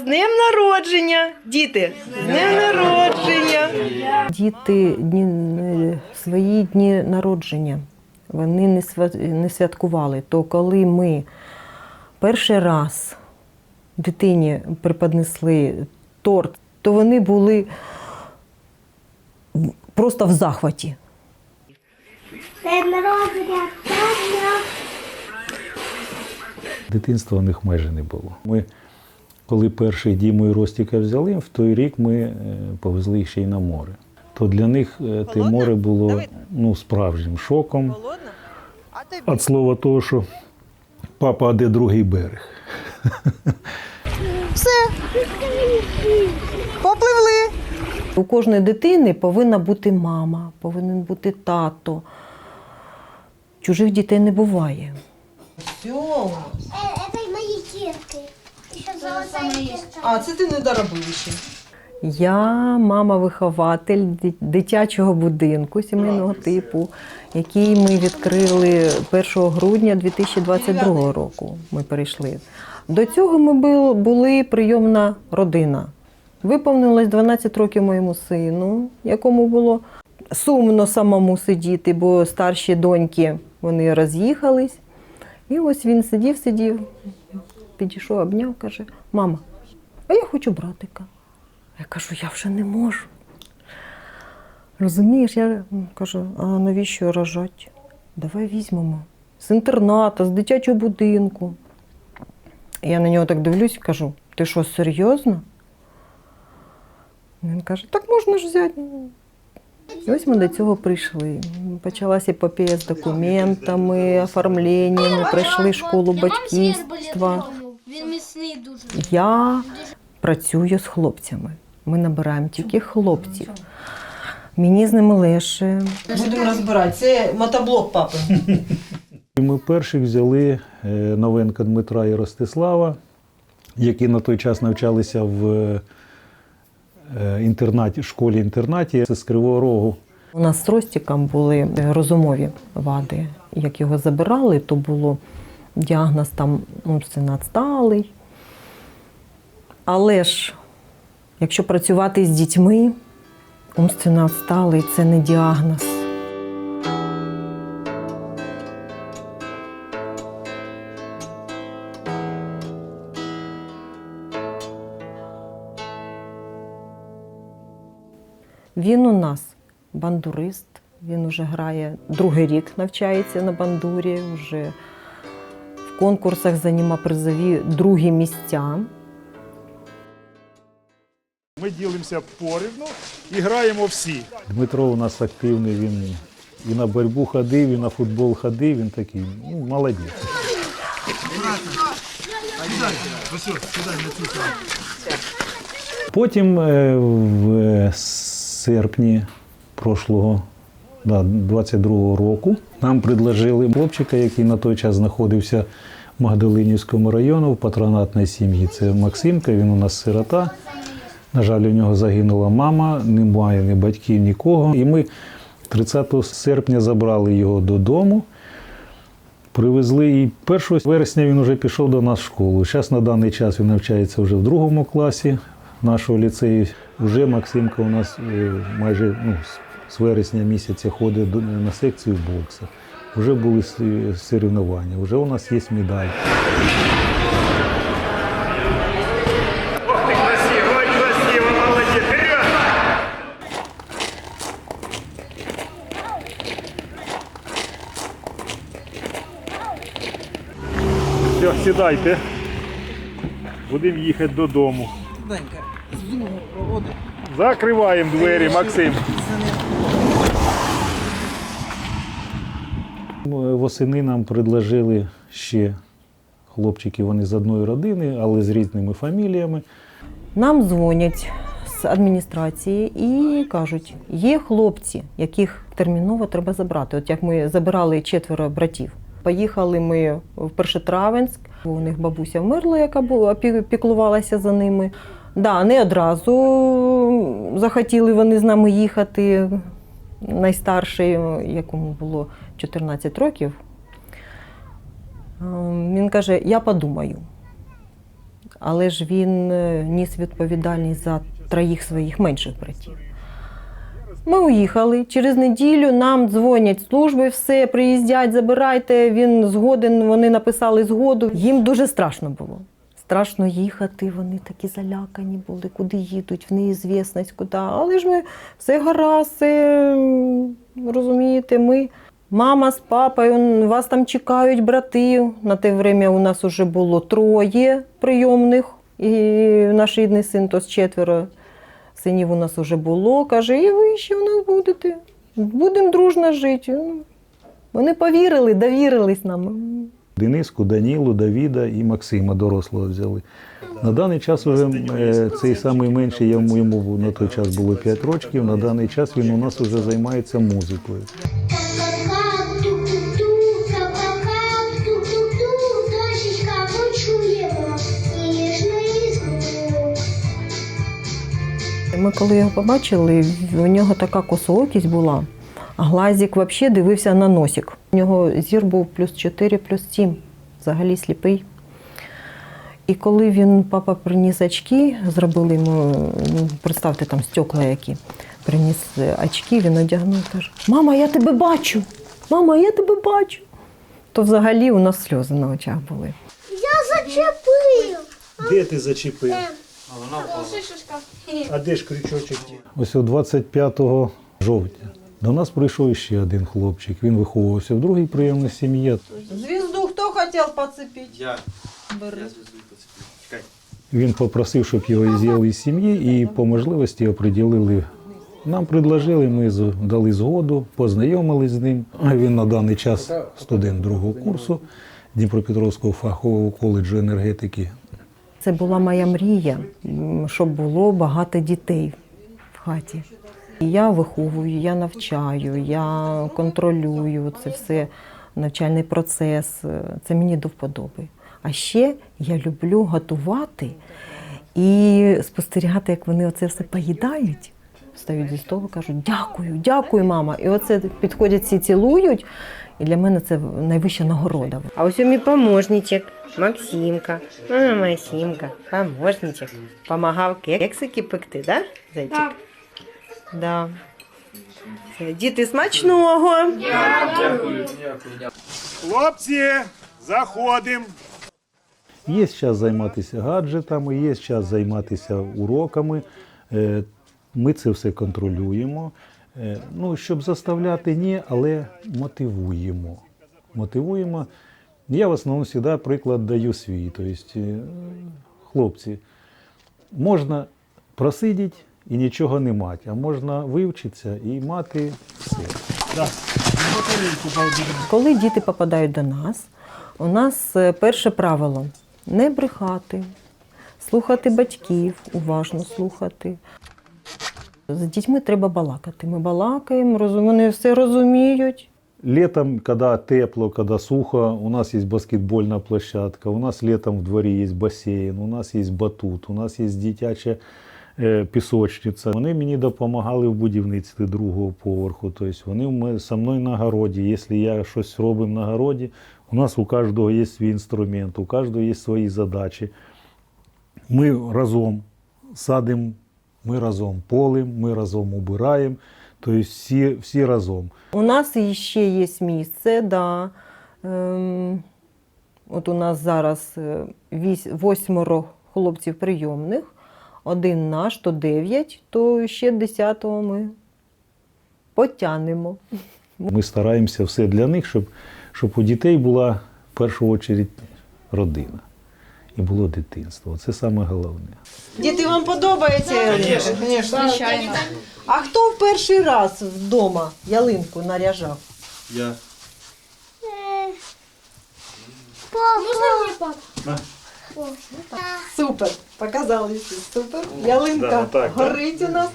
з днем народження, діти! З днем народження! Діти дні, свої дні народження вони не, святкували. То коли ми перший раз дитині преподнесли торт, то вони були просто в захваті. День народження, Дитинства у них майже не було. Ми, коли перший Діму і Ростіка взяли, в той рік ми е, повезли їх ще й на море. То для них е, те море було ну, справжнім шоком. Від слова того, що папа, а де другий берег? Все, Попливли. У кожної дитини повинна бути мама, повинен бути тато. Чужих дітей не буває. Все. Э, Это мои А, це ти не доробив ще. Я мама-вихователь дитячого будинку сімейного типу, який ми відкрили 1 грудня 2022 року. Ми перейшли. До цього ми були прийомна родина. Виповнилось 12 років моєму сину, якому було сумно самому сидіти, бо старші доньки вони роз'їхались. І ось він сидів, сидів, підійшов, обняв, каже: Мама, а я хочу братика. Я кажу, я вже не можу. Розумієш, я кажу, а навіщо рожати? Давай візьмемо. З інтерната, з дитячого будинку. Я на нього так дивлюсь і кажу: ти що, серйозно? Він каже, так можна ж взяти. І ось ми до цього прийшли. Почалася епопея з документами, оформленнями, пройшли школу батьківства. Дуже. Я працюю з хлопцями. Ми набираємо тільки хлопців. Мені з ними легше. Будемо розбирати. Це мотоблок папи. Ми перші взяли е, Новенка Дмитра і Ростислава, які на той час навчалися в е, інтернаті, школі-інтернаті це з Кривого Рогу. У нас з Ростіком були розумові вади. Як його забирали, то було діагноз там умственно відсталий. Але ж, якщо працювати з дітьми, умственно відсталий це не діагноз. Він у нас бандурист, він вже грає другий рік, навчається на бандурі, вже в конкурсах займав призові другі місця. Ми ділимося порівну і граємо всі. Дмитро у нас активний, він і на боротьбу ходив, і на футбол ходив, він такий, ну, молодець. Потім е, в серпні прошлого, да, 22-го року нам предложили хлопчика, який на той час знаходився в Магдалинівському районі в патронатній сім'ї. Це Максимка, він у нас сирота. На жаль, у нього загинула мама, немає ні батьків, нікого. І ми 30 серпня забрали його додому. Привезли і 1 вересня він вже пішов до нас в школу. Зараз на даний час він навчається вже в другому класі нашого ліцею. Вже Максимка у нас е, майже ну, з- вересня місяця ходить на секцію боксу. Вже були с- соревнування, вже у нас є медаль. Сідайте. Будемо їхати додому. Денька, зуму проводить. Закриваємо двері, Максим. Восени нам предложили ще хлопчики, вони з одної родини, але з різними фаміліями. Нам дзвонять з адміністрації і кажуть, є хлопці, яких терміново треба забрати. От як ми забирали четверо братів. Поїхали ми в Першотравенськ, у них бабуся вмерла, яка була, піклувалася за ними. Да, не одразу захотіли вони з нами їхати. Найстарший, якому було 14 років, ем, він каже: Я подумаю. але ж він е, ніс відповідальність за троїх своїх менших братів. Ми уїхали. Через неділю нам дзвонять служби, все, приїздять, забирайте. Він згоден, вони написали згоду. Їм дуже страшно було. Страшно їхати, вони такі залякані були, куди їдуть, в неізвісність, куди. Але ж ми все гаразд, розумієте, ми. Мама з папою, вас там чекають брати. На те время у нас вже було троє прийомних, і наш рідний син, то з четверо синів у нас вже було. Каже, і ви ще у нас будете. Будемо дружно жити. Ну, Вони повірили, довірились нам. Дениску, Данілу, Давіда і Максима дорослого взяли. На даний час уже е, цей самий менший, я йому на той час було 5 років. На даний час він у нас вже займається музикою. Ми коли його побачили, у нього така косоокість була, а глазик взагалі дивився на носик. У нього зір був плюс 4, плюс 7, взагалі сліпий. І коли він, папа приніс очки, зробили йому, ну, представте, там стекла які, приніс е, очки, він одягнув і каже: Мама, я тебе бачу! Мама, я тебе бачу. То взагалі у нас сльози на очах були. Я зачепив. Де ти зачепив? А де ж крючочок? Ось о 25 жовтня до нас прийшов ще один хлопчик. Він виховувався в другій прийомній сім'ї. Звезду кто хотел подцепить? Я. Бери. Я. Чекай. Він попросив, щоб його з'їли із сім'ї і по можливості оприділили. Нам предложили, ми дали згоду, познайомились з ним. Він на даний час студент другого курсу Дніпропетровського фахового коледжу енергетики. Це була моя мрія, щоб було багато дітей в хаті. Я виховую, я навчаю, я контролюю це все, навчальний процес. Це мені до вподоби. А ще я люблю готувати і спостерігати, як вони оце все поїдають. Стають зі столу, кажуть дякую, дякую, мама. І оце підходять всі цілують. І для мене це найвища нагорода. А ось у мій помощничок Максимка. А, Максимка, помощничок. Помагав кексики пекти, да, зайчик? Так. Да. Все, Діти смачного. Хлопці, заходимо. Є час займатися гаджетами, є час займатися уроками. Ми це все контролюємо. Е, Ну, щоб заставляти, ні, але мотивуємо. Мотивуємо. Я в основному завжди приклад даю свій. Тобто, хлопці, можна просидіти і нічого не мати, а можна вивчитися і мати все. Коли діти попадають до нас, у нас е, перше правило не брехати, слухати батьків, уважно слухати. З дітьми треба балакати. Ми балакаємо, вони все розуміють. Летом, когда тепло, когда сухо, у нас есть баскетбольная площадка, у нас летом в дворі є басейн, у нас є батут, у нас є дитяча е, пісочниця. Вони мені допомагали в будівництві другого поверху. Тобто вони со мною на городі. Якщо я щось робимо на городі, у нас у кожного є свій інструмент, у кожного є свої задачі. Ми разом садимо, ми разом полим, ми разом убираємо. Тобто всі, всі разом. У нас ще є місце, да. Ем, от у нас зараз е, вісь- восьмеро хлопців прийомних, один наш, то дев'ять, то ще десятого ми потягнемо. Ми стараємося все для них, щоб, щоб у дітей була в першу чергу родина і було дитинство. Це саме головне. Діти, вам подобається ялинка? Звісно. Звичайно. А хто в перший раз вдома ялинку наряжав? Я. Можна мені папа? Супер. Показали. Супер. Ялинка Да, отак, да. горить у нас.